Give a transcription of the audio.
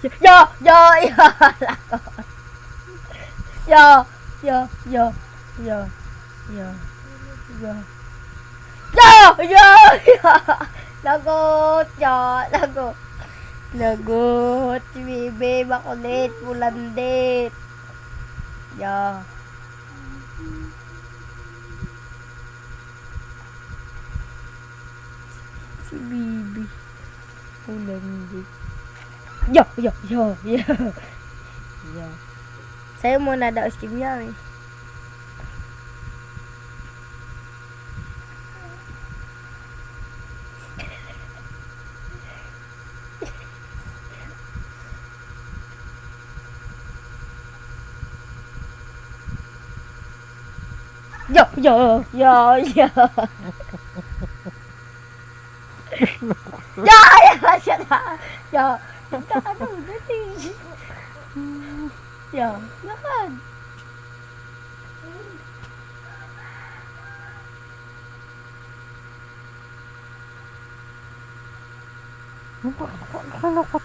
Yo, yo, yo, lako. Yo, yo, yo, yo, yo, yo. Yo, yo, yo. Lagot, yo, lagot. Lagot, baby, makulit, pulandit. Yo. Si baby, pulandit. Ya, ya, ya, ya. Ya. Saya mau nadak sikit biar ni. Ya, yo yo yo, yo ya, ya, ya. ya. Ako, dati. Yo, lakad. Ano ba? Ano ba?